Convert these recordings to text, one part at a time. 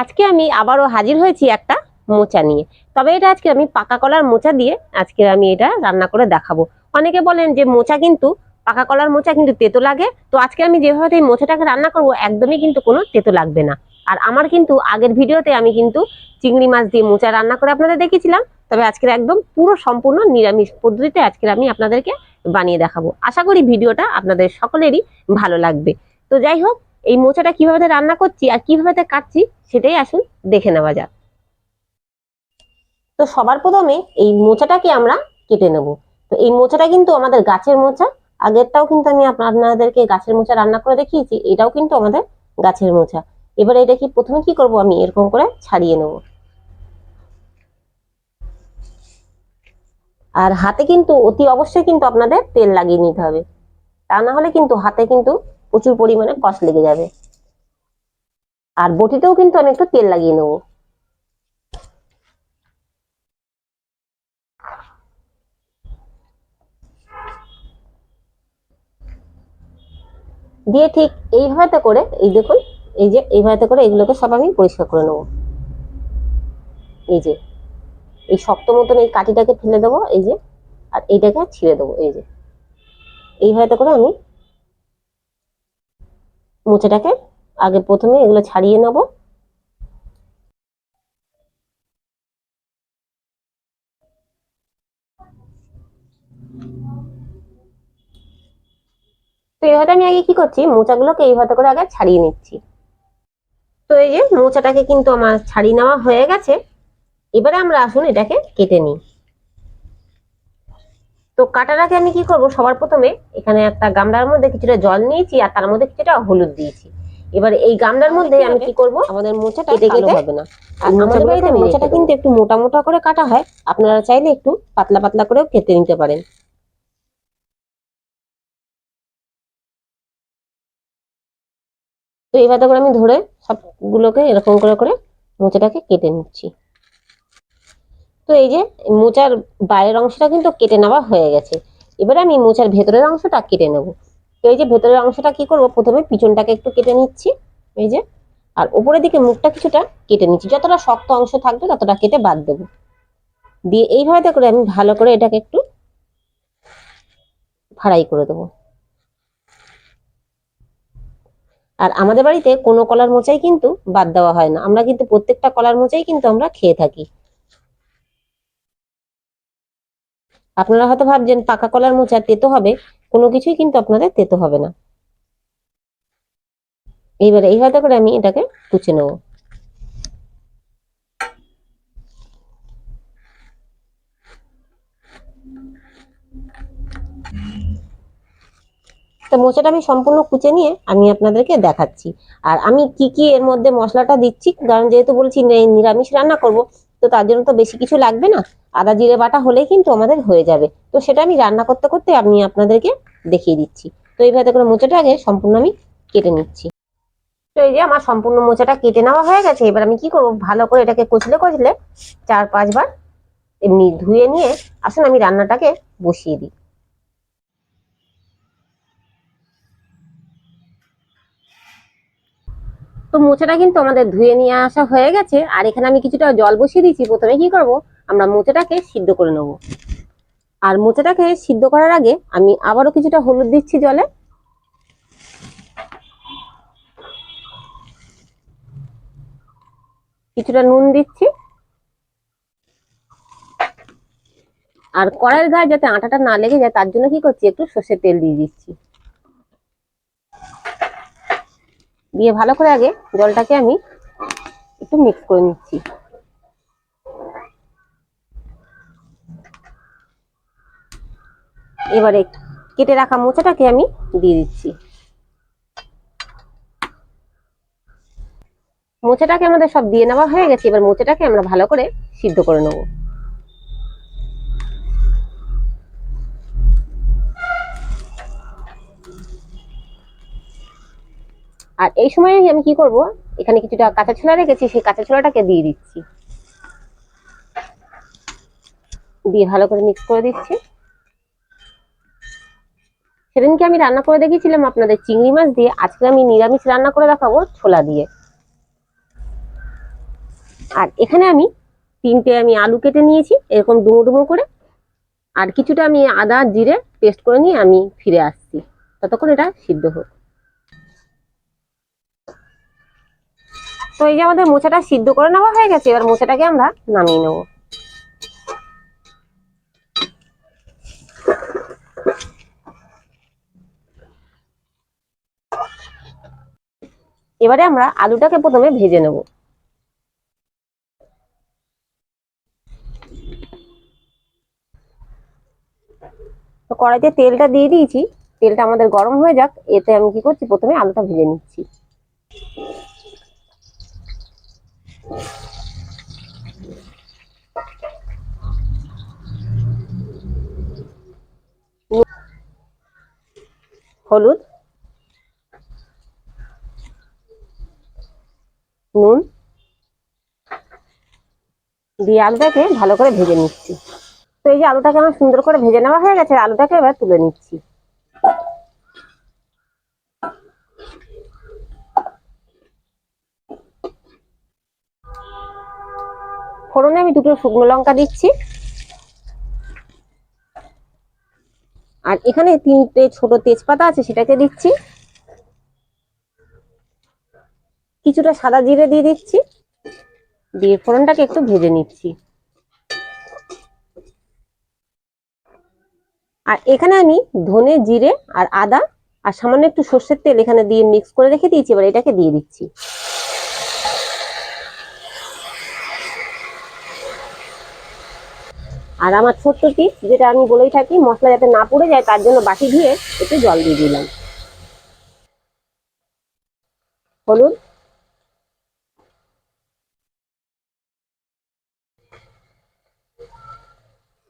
আজকে আমি আবারও হাজির হয়েছি একটা মোচা নিয়ে। তবে এটা আজকে আমি পাকা কলার মোচা দিয়ে আজকে আমি এটা রান্না করে দেখাবো। অনেকে বলেন যে মোচা কিন্তু, পাকা কলার মোচা কিন্তু তেতো লাগে। তো আজকে আমি যেভাবে এই মোচাটাকে রান্না করব, একদমই কিন্তু কোনো তেতো লাগবে না। আর আমার কিন্তু আগের ভিডিওতে আমি কিন্তু চিংড়ি মাছ দিয়ে মোচা রান্না করে আপনাদের দেখিয়েছিলাম। তবে আজকের একদম পুরো সম্পূর্ণ নিরামিষ পদ্ধতিতে আজকের আমি আপনাদেরকে বানিয়ে দেখাবো। আশা করি ভিডিওটা আপনাদের সকলেরই ভালো লাগবে। তো যাই হোক এই মোচাটা কীভাবে রান্না করছি আর কীভাবে কাটছি সেটাই আসুন দেখে নেওয়া যাক। তো সবার প্রথমে এই মোচাটাকে আমরা কেটে নেব। তো এই মোচাটা কিন্তু আমাদের গাছের মোচা। আগেরটাও কিন্তু আমি আপনাদেরকে গাছের মোচা রান্না করে দেখিয়েছি, এটাও কিন্তু আমাদের গাছের মোচা। এবারে এটা কি প্রথমে কি করব আমি, এরকম করে ছাড়িয়ে নেব। আর হাতে কিন্তু অতি অবশ্যই কিন্তু আপনাদের তেল লাগিয়ে নিতে হবে। তা না হলে কিন্তু হাতে কিন্তু প্রচুর পরিমাণে কষ লেগে যাবে। আর বটিতেও কিন্তু আমি একটু তেল লাগিয়ে নেব। দিয়ে ঠিক এইভাবে করে, এই দেখুন, এই যে এইভাবে করে এগুলোকে সব আমি পরিষ্কার করে নেব। এই যে, এই শক্ত মতন এই কাঠিটাকে ফেলে দেবো, এই যে, আর এইটাকে ছিঁড়ে দেবো, এই যে। এইভাবে করে আমি মোচাটাকে আগে প্রথমে এগুলো ছাড়িয়ে নেব। তো এইভাবে আমি আগে কি করছি? মোচাগুলোকে এইভাবে করে আগে ছাড়িয়ে নিচ্ছি। তো এই যে মোচাটাকে কিন্তু আমার ছাড়িয়ে নেওয়া হয়ে গেছে। এবারে আমরা আসুন এটাকে কেটে নিই। তো কাটার আগে আমি কি করব? সবার প্রথমে এখানে একটা গামলার মধ্যে কিছুটা জল নিয়েছি আর তার মধ্যে কিছুটা হলুদ দিয়েছি। এবার এই গামলার মধ্যে আমি কি করব? আমাদের মোচাটা কেটে কেটে হবে না। আমাদের বাড়িতে মোচাটা কিন্তু একটু মোটা মোটা করে কাটা হয়। আপনারা চাইলে একটু পাতলা পাতলা করেও কেটে নিতে পারেন। তো এইভাবে করে আমি ধরে সবগুলোকে এরকম করে করে মোচাটাকে কেটে নিচ্ছি। তো এই যে মোচার বাইরের অংশটা কিন্তু কেটে নেওয়া হয়ে গেছে। এবারে আমি মোচার ভেতরের অংশটা কেটে নেব। তো এই যে ভেতরের অংশটা কি করব? প্রথমে পিছনটাকে একটু কেটে নিচ্ছি। এই যে, আর উপরের দিকে মুখটা কিছুটা কেটে নিচ্ছি। যতটা শক্ত অংশ থাকবে ততটা কেটে বাদ দেব। দিয়ে এইভাবে করে আমি ভালো করে এটাকে একটু ফ্রাই করে দেবো। আর আমাদের বাড়িতে কোনো কলার মোচাই কিন্তু বাদ দেওয়া হয় না। আমরা কিন্তু প্রত্যেকটা কলার মোচাই কিন্তু আমরা খেয়ে থাকি। আপনারা হয়তো ভাবছেন, পাকা কলার মোচা তেতো হবে। কোনো কিছুই কিন্তু আপনাদের তেতো হবে না। এইবারে এইভাবে করে আমি এটাকে কুচে নেব। তো মোচাটা আমি সম্পূর্ণ কুচে নিয়ে আমি আপনাদেরকে দেখাচ্ছি। আর আমি কি কি এর মধ্যে মশলাটা দিচ্ছি, কারণ যেহেতু বলছি নিরামিষ রান্না করব তো তার জন্য তো বেশি কিছু লাগবে না। আদা, জিরে বাটা হলেই কিন্তু আমাদের হয়ে যাবে। তো সেটা আমি রান্না করতে করতে আমি আপনাদেরকে দেখিয়ে দিচ্ছি। তো এইভাবে করে মোচাটা আগে সম্পূর্ণ আমি কেটে নিচ্ছি। তো এই যে আমার সম্পূর্ণ মোচাটা কেটে নেওয়া হয়ে গেছে, এবার আমি কি করব? ভালো করে এটাকে কচলে কচলে চার পাঁচবার এমনি ধুয়ে নিয়ে আসুন, আমি রান্নাটাকে বসিয়ে দিই। তো মোচাটা কিন্তু আমাদের ধুয়ে নিয়ে আসা হয়ে গেছে, আর এখানে আমি কিছুটা জল বসিয়ে দিয়েছি। প্রথমে কি করব? আমরা মোচাটাকে সিদ্ধ করে নেব। আর মোচাটাকে সিদ্ধ করার আগে আমি আবারও কিছুটা হলুদ দিচ্ছি জলে। কিছুটা নুন দিচ্ছি। আর কড়াইয়ের গায়ে যাতে আটাটা না লেগে যায়, তার জন্য কি করছি? একটু সর্ষের তেল দিয়ে দিচ্ছি। দিয়ে ভালো করে আগে জলটাকে আমি একটু মিক্স করে নিচ্ছি। এবারে কেটে রাখা মোচাটাকে আমি দিয়ে দিচ্ছি। মোচাটাকে আমাদের সব দিয়ে নেওয়া হয়ে গেছে, এবার মোচাটাকে আমরা ভালো করে সিদ্ধ করে নেব। আর এই সময় আমি কি করব? এখানে কিছুটা কাঁচা ছোলা রেখেছি, সেই কাঁচা ছোলাটাকে দিয়ে দিচ্ছি। দিয়ে ভালো করে মিক্স করে দিচ্ছি। সেদিনকে আমি রান্না করে দেখিয়েছিলাম আপনাদের চিংড়ি মাছ দিয়ে। আজকে আমি নিরামিষ রান্না করে দেখাবো ছোলা দিয়ে। আর এখানে আমি তিনটে আমি আলু কেটে নিয়েছি, এরকম ডুমো ডুমো করে। আর কিছুটা আমি আদা, জিরে পেস্ট করে নিয়ে আমি ফিরে আসছি। ততক্ষণ এটা সিদ্ধ হোক। তো এই যে আমাদের মোচাটা সিদ্ধ করে নেওয়া হয়ে গেছে, এবার মোচাটাকে আমরা নামিয়ে নেব। এবারে আমরা আলুটাকে প্রথমে ভেজে নেব। তো কড়াইতে তেলটা দিয়ে দিয়েছি, তেলটা আমাদের গরম হয়ে যাক, এতে আমি কি করছি, প্রথমে আলুটা ভেজে নিচ্ছি। হলুদ, নুন দিয়ে আলুটাকে ভালো করে ভেজে নিচ্ছি। তো এই যে আলুটাকে আমার সুন্দর করে ভেজে নেওয়া হয়ে গেছে, আলুটাকে এবার তুলে নিচ্ছি। ফোড়নে আমি দুটো শুকনো লঙ্কা দিচ্ছি। আর এখানে তিনটে ছোট তেজপাতা আছে, সেটাকে দিচ্ছি। কিছুটা সাদা জিরে দিয়ে দিচ্ছি। দিয়ে ফোড়নটাকে একটু ভেজে নিচ্ছি। আর এখানে আমি ধনে, জিরে আর আদা আর সামান্য একটু সর্ষের তেল এখানে দিয়ে মিক্স করে রেখে দিয়েছি, এবার এটাকে দিয়ে দিচ্ছি। আর আমার ছোট্ট টিপস যেটা আমি বলেই থাকি, মশলা যাতে না পড়ে যায়, তার জন্য বাটি ধুয়ে একটু জল দিয়ে দিলাম। হলুদ।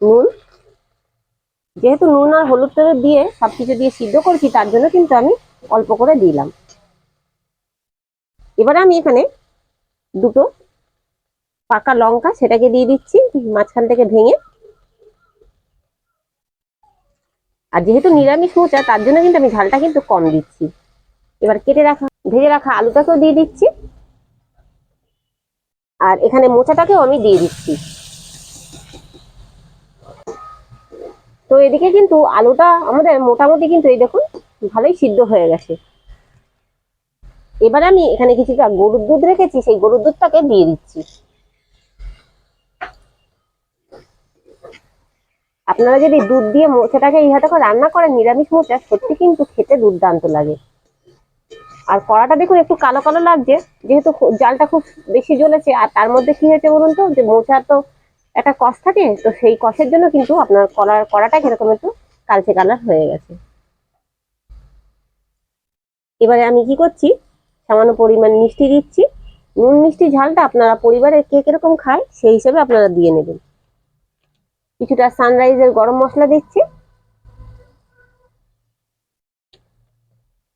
নুন। যেহেতু নুন আর হলুদ টলুদ দিয়ে সবকিছু দিয়ে সিদ্ধ করছি, তার জন্য কিন্তু আমি অল্প করে দিলাম। এবার আমি এখানে দুটো পাকা লঙ্কা, সেটাকে দিয়ে দিচ্ছি, মাঝখান থেকে ভেঙে আর যেহেতু নিরামিষ মোচা, তার জন্য কিন্তু আমি ঝালটা কিন্তু কম দিচ্ছি। এবার কেটে রাখা, ভেজে রাখা আলুটাকেও দিয়ে দিচ্ছি। আর এখানে মোচাটাকেও আমি দিয়ে দিচ্ছি। তো এদিকে কিন্তু আলুটা, আমাদের মোটামুটি কিন্তু এই দেখুন, ভালোই সিদ্ধ হয়ে গেছে। এবার আমি এখানে কিছুটা গরুর দুধ রেখেছি, সেই গরুর দুধটাকে দিয়ে দিচ্ছি। আপনারা যদি দুধ দিয়ে মোচাটাকে ইহাতে করে রান্না করেন, নিরামিষ মোচা সত্যি কিন্তু খেতে দুর্দান্ত লাগে। আর কড়াটা দেখুন, একটু কালো কালো লাগছে। যেহেতু জালটা খুব বেশি জ্বলেছে, আর তার মধ্যে কি হয়েছে বলুন তো, যে মোচা তো একটা কষ থাকে, তো সেই কষের জন্য কিন্তু আপনার কড়ার কড়াটা কীরকম একটু কালচে কালার হয়ে গেছে। এবারে আমি কি করছি? সামান্য পরিমাণ মিষ্টি দিচ্ছি। নুন মিষ্টি ঝালটা আপনারা পরিবারে কে কীরকম খায়, সেই হিসেবে আপনারা দিয়ে নেবেন। কিছুটা সানরাইজের গরম মশলা দিচ্ছি।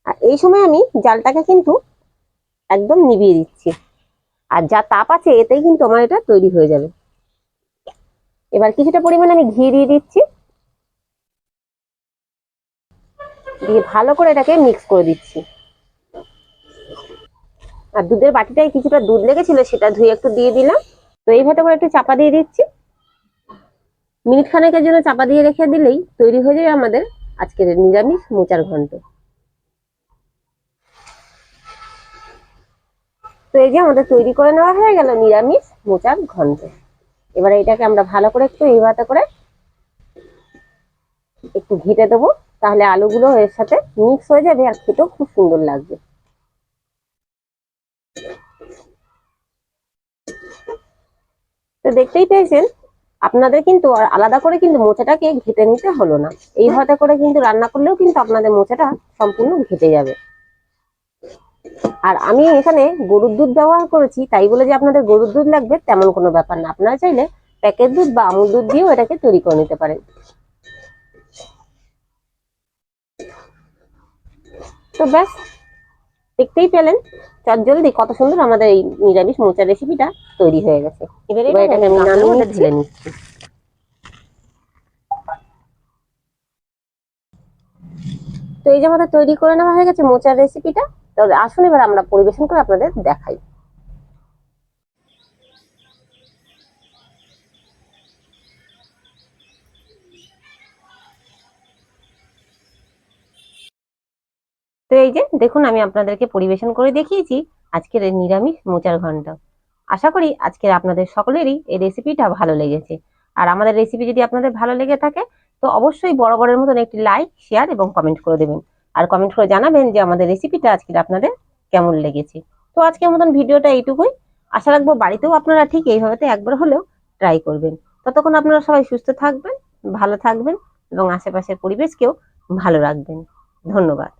আর এই সময় আমি জালটাকে কিন্তু একদম নিভিয়ে দিচ্ছি। আর যা তাপ আছে, এতেই কিন্তু আমার এটা তৈরি হয়ে যাবে। এবার কিছুটা পরিমাণ আমি ঘি দিয়ে দিচ্ছি। দিয়ে ভালো করে এটাকে মিক্স করে দিচ্ছি। আর দুধের বাটিটায় কিছুটা দুধ লেগেছিল, সেটা ধুয়ে একটু দিয়ে দিলাম। তো এইভাবে করে একটু চাপা দিয়ে দিচ্ছি। মিনিট খানেকের জন্য চাপা দিয়ে রেখে দিলেই তৈরি হয়ে যাবে আমাদের আজকের নিরামিষ মোচার ঘন্ট। তো এই যে আমাদের তৈরি করে নেওয়া হয়ে গেল নিরামিষ মোচার ঘন্ট। এবারে এটাকে আমরা ভালো করে একটু এইভাবে করে একটু ঘেটে দেবো, তাহলে আলুগুলো এর সাথে মিক্স হয়ে যাবে আর খেতেও খুব সুন্দর লাগবে। তো দেখতেই পেয়েছেন আপনাদের কিন্তু আর আলাদা করে কিন্তু মোচাটাকে ঘেটে নিতে হলো না। এই এইভাবে করে কিন্তু রান্না করলেও কিন্তু আপনাদের মোচাটা সম্পূর্ণ ঘেটে যাবে। আর আমি এখানে গরুর দুধ ব্যবহার করেছি, তাই বলে যে আপনাদের গরুর দুধ লাগবে তেমন কোনো ব্যাপার না। আপনারা চাইলে প্যাকেট দুধ বা আমুল দুধ দিয়েও এটাকে তৈরি করে নিতে পারেন। তো ব্যাস দেখতেই পেলেন। চট জলদি কত সুন্দর আমাদের এই নিরামিষ মোচা রেসিপিটা তৈরি হয়ে গেছে। এবারে এটাকে আমি নামিয়ে ঢেলে নিচ্ছি। তো এই যে আমাদের তৈরি করে নেওয়া হয়ে গেছে মোচার রেসিপিটা তো আসুন এবার আমরা পরিবেশন করে আপনাদের দেখাই। তো এই যে, দেখুন, আমি আপনাদেরকে পরিবেশন করে দেখিয়েছি আজকের এই নিরামিষ মোচার ঘন্ট আশা করি আজকের আপনাদের সকলেরই এই রেসিপিটা ভালো লেগেছে। আর আমাদের রেসিপি যদি আপনাদের ভালো লেগে থাকে, তো অবশ্যই বরাবরের মতন একটি লাইক শেয়ার এবং কমেন্ট করে দেবেন। আর কমেন্ট করে জানাবেন যে আমাদের রেসিপিটা আজকের আপনাদের কেমন লেগেছে। তো আজকের মতন ভিডিওটা এইটুকুই। আশা রাখব বাড়িতেও আপনারা ঠিক এইভাবে একবার হলেও ট্রাই করবেন। ততক্ষণ আপনারা সবাই সুস্থ থাকবেন, ভালো থাকবেন এবং আশেপাশের পরিবেশকেও ভালো রাখবেন। ধন্যবাদ।